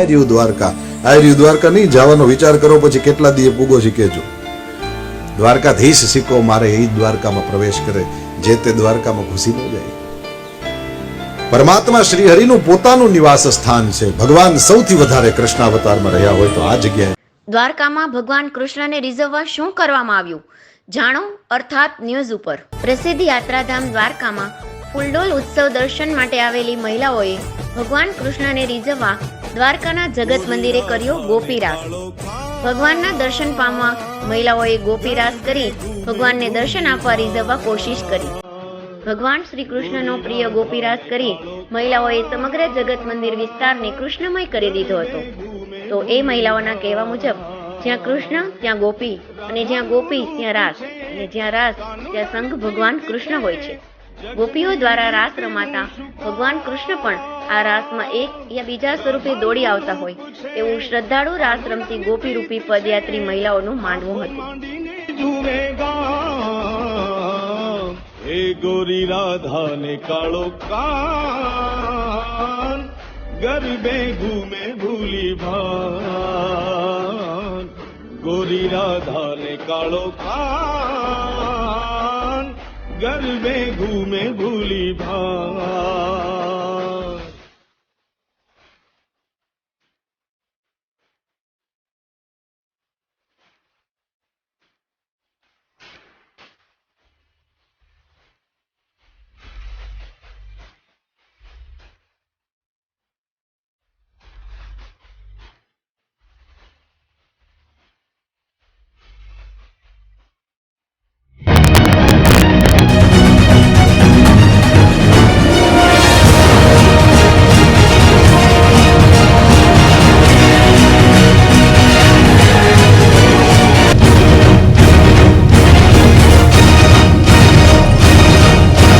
આ દ્વારકા. આ દ્વારકા નહીં, જવાનો વિચાર કરો, પછી કેટલા દીએ પૂગો શીખેજો દ્વારકાધીશ શીખો, મારે એ દ્વારકામાં પ્રવેશ કરે, જે તે દ્વારકામાં ઘૂસી ન જાય. પરમાત્મા શ્રી હરિનું પોતાનું નિવાસ સ્થાન છે. ભગવાન સૌથી વધારે કૃષ્ણ અવતારમાં રહ્યા હોય તો આ જગ્યાએ. દ્વારકામાં ભગવાન કૃષ્ણને રીઝવવા શું કરવામાં આવ્યું? જાણો, અર્થાત ન્યૂઝ ઉપર. પ્રસિદ્ધ યાત્રાધામ દ્વારકામાં ફૂલડોલ ઉત્સવ દર્શન માટે આવેલી મહિલાઓએ ભગવાન કૃષ્ણને રીઝવવા દ્વારકાના જગત મંદિરે કર્યો ગોપીરાસ. ભગવાનના દર્શન પામવા મહિલાઓએ ગોપીરાસ કરી ભગવાનને દર્શન આપવા રીઝવવા કોશિશ કરી. ભગવાન શ્રી કૃષ્ણનો પ્રિય ગોપીરાસ કરી મહિલાઓએ સમગ્ર જગત મંદિર વિસ્તારને કૃષ્ણમય કરી દીધો હતો. તો એ મહિલાઓના કહેવા મુજબ, જ્યાં કૃષ્ણ, ત્યાં ગોપી અને જ્યાં ગોપી, ત્યાં રાસ. અને જ્યાં રાસ, ત્યાં સંઘ ભગવાન કૃષ્ણ હોય છે. ગોપીઓ દ્વારા રાસ રમાતા ભગવાન કૃષ્ણ પણ આ રાસમાં એક યા બીજા સ્વરૂપે દોડી આવતા હોય, એવું શ્રદ્ધાળુ રાસ રમતી ગોપી રૂપી પદયાત્રી મહિલાઓનું માનવું હતું. હે ગોરી રાધા ને કાળો કાન, ગરબે ઘૂમે ભૂલી ભાન. ગોરી રાધા ને કાળો કાન, ગરબે ઘૂમે ભૂલી ભાન.